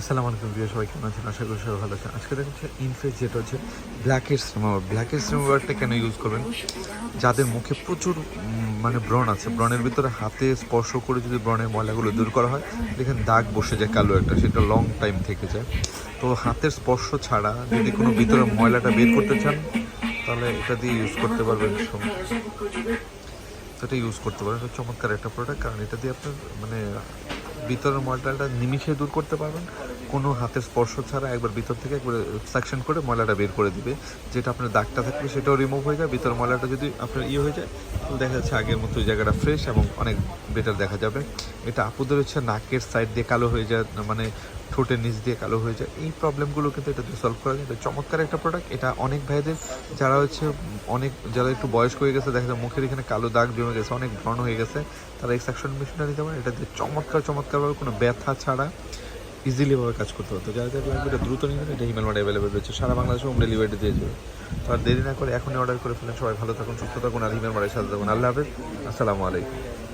আসসালামু আলাইকুম প্রিয় সবাই কেমন আছেন? আশা করি সবাই ভালো আছেন। আজকে দেখা হচ্ছে ইনফেস যেটা হচ্ছে ব্ল্যাকের রিমুভার ব্ল্যাকের রিমুভারটা কেন ইউজ করবেন? যাদের মুখে প্রচুর মানে ব্রণ আছে। ব্রণের ভিতরে হাতে স্পর্শ করে যদি ব্রণের ময়লাগুলো দূর করা হয়, দেখেন দাগ বসে যায় কালো একটা, সেটা লং টাইম থেকে যায়। তো হাতের স্পর্শ ছাড়া যদি কোনো ভিতরে ময়লাটা বের করতে চান, তাহলে এটা দিয়ে ইউজ করতে পারবেন তো এটা ইউজ করতে পারেন চমৎকার একটা প্রোডাক্ট কারণ এটা দিয়ে আপনার মানে ভিতরের ময়লাটা নিমিশে দূর করতে পারবেন। কোনো হাতের স্পর্শ ছাড়া একবার ভিতর থেকে একবার সাকশন করে ময়লাটা বের করে দিবে। যেটা আপনার দাগটা থাকবে সেটাও রিমুভ হয়ে যায়, ভিতর ময়লাটা যদি আপনার ইয়ে হয়ে যায় তাহলে দেখা যাচ্ছে আগের মতো জায়গাটা ফ্রেশ এবং অনেক বেটার দেখা যাবে। এটা আপুদের হচ্ছে নাকের সাইড দিয়ে কালো হয়ে যায় মানে ঠোঁটের নিচ দিয়ে কালো হয়ে যায়। এই প্রবলেমগুলো কিন্তু এটা সলভ করা যায়। চমৎকার একটা প্রোডাক্ট এটা অনেক ভাইদের, যারা হচ্ছে অনেক, যারা একটু বয়স্ক হয়ে গেছে, দেখা যায় মুখের এখানে কালো দাগ জমে গেছে, অনেক ব্রণ হয়ে গেছে, তারা এক্সাকশন মেশিনটা নিতে পারে। এটা চমৎকার, চমৎকারভাবে কোনো ব্যথা ছাড়া ইজিলিভাবে কাজ করতে পারতো। যারা যারা লাগবে এটা দ্রুত নিয়ে এটা হিমেল মার্ট অ্যাভেলেবেল রয়েছে সারা বাংলাদেশে হোম ডেলিভারি দিয়ে যাবে তো আর দেরি না করে এখনই অর্ডার করে ফেলেন। সবাই ভালো থাকুন, সুস্থ থাকুন, আর হিমেল মার্টের সাথে থাকুন। আল্লাহ হাফেজ। আসসালামু আলাইকুম।